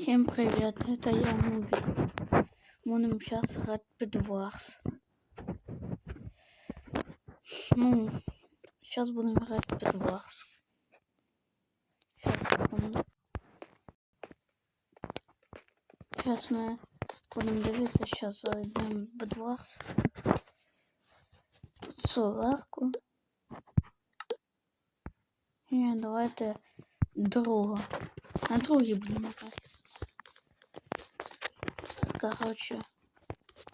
Всем привет, это я Нубик. Будем сейчас играть Bedwars. Ну, сейчас будем играть Bedwars. Сейчас, секунду. Сейчас мы будем дивитися, сейчас зайдемо в Bedwars. Тут соларку. І давайте друга. На другий будемо грати. Короче,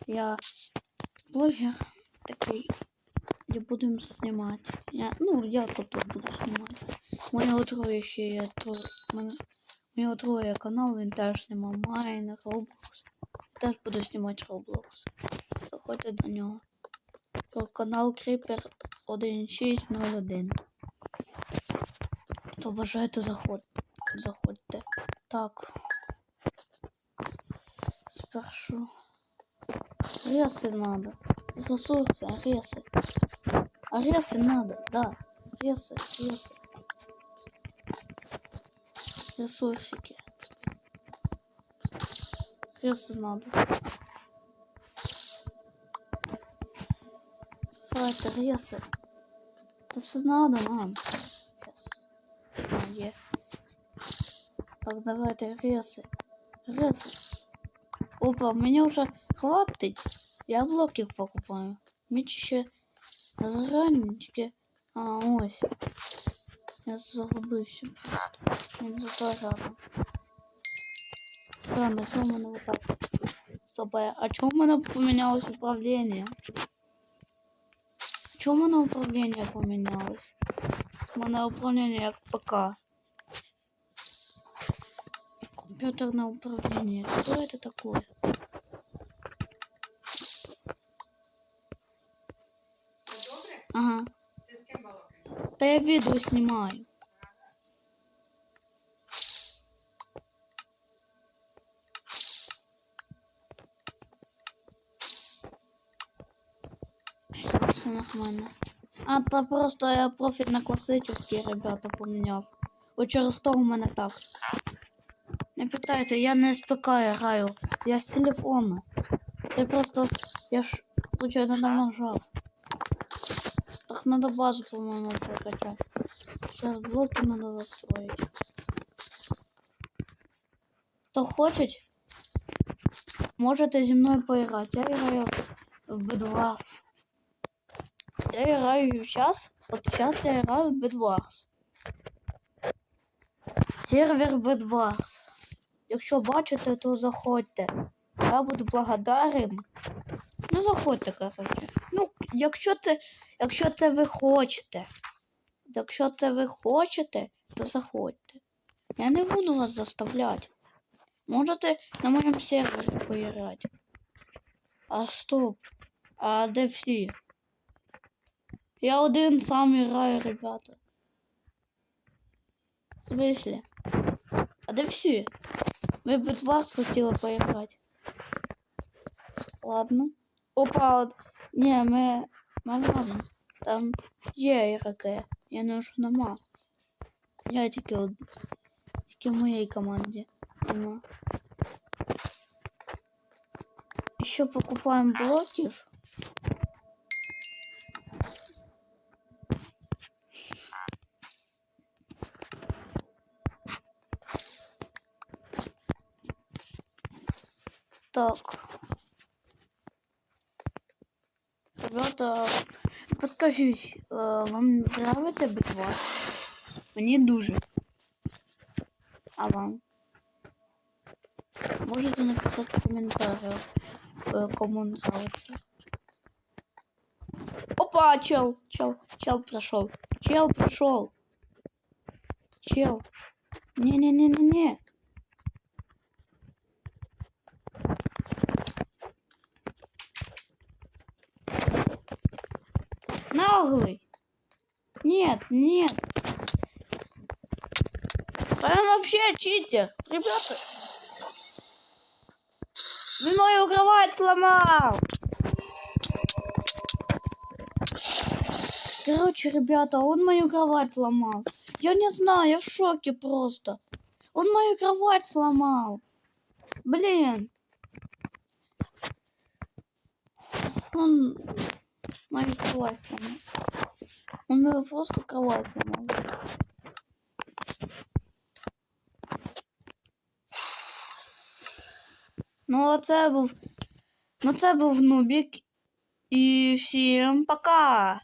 я блогер такой. Я будем снимать. Я, ну, я тут буду снимать. У меня трое еще я трое. У него трое канал, він теж снимал Майн, Роблокс. Теж буду знімати Roblox. Заходьте до нього. Про канал Кріпер 1601. То бажайте заход... заходьте. Так. Спершу. Ресы надо. Ресурсы, аресы. Аресы надо, да. Ресы, ресы. Ресурсики. Ресы надо. Давайте ресы. Это все надо нам. Yes. А. Так, давайте ресы. Ресы. Опа, мне уже хватить. Я блоки покупаю. Меч ще заранее. А, ось. Я загубився просто. Він зато рядом. Странно, чому в мене вот так? Стоп, а а чому в мене помінялось управління? Чому в мене управління помінялось? У мене управління як ПК. Компьютерное управление. Что это такое? Да я видео снимаю. Все, нормально. А, то просто я профіль на класичний, ребята, поміняв. От через того у мене так. Не питайте, я не з ПК граю, я з телефона. Ти просто. Я ж случайно нажав. Надо базу, по-моему, прокачать. Сейчас блоки надо застроить. Кто хочет, можете зі мною поиграть. Я играю в Bedwars. Я играю сейчас. Вот сейчас я играю в Bedwars. Сервер Bedwars. Якщо бачите, то заходьте. Я буду благодарен. Ну, заходьте, коротше. Ну, якщо це, якщо це ви хочете. Якщо це ви хочете, то заходьте. Я не буду вас заставляти. Можете на моєму сервері поіграти. А стоп. А де всі? Я один сам граю, ребята. В смысле? А де всі? Ми б вас хотіли поіграти. Ладно. Опа, от... Ні, ми... Ми разом. Там є ігроки. Я не вже нема. Я тільки од... Тільки в моїй команді нема. Еще покупаем блоків. Так. Ребята, подскажіть, е, вам нравится битва? Мені дуже. А вам? Можете написати в комментариях, е, кому нравится. Опа, чел, чел, чел прошел. Чел прошел. Чел. Не-не-не-не-не. Наглый. Нет, нет. Он вообще читер. Ребята. Вы мою кровать сломал. Короче, ребята, он мою кровать сломал. Я не знаю, я в шоке просто. Он мою кровать сломал. Блін. Он мою кровать сломал. Он мою просто кровать сломал. Ну, а це був. Ну, це був Нубік. І всім пока!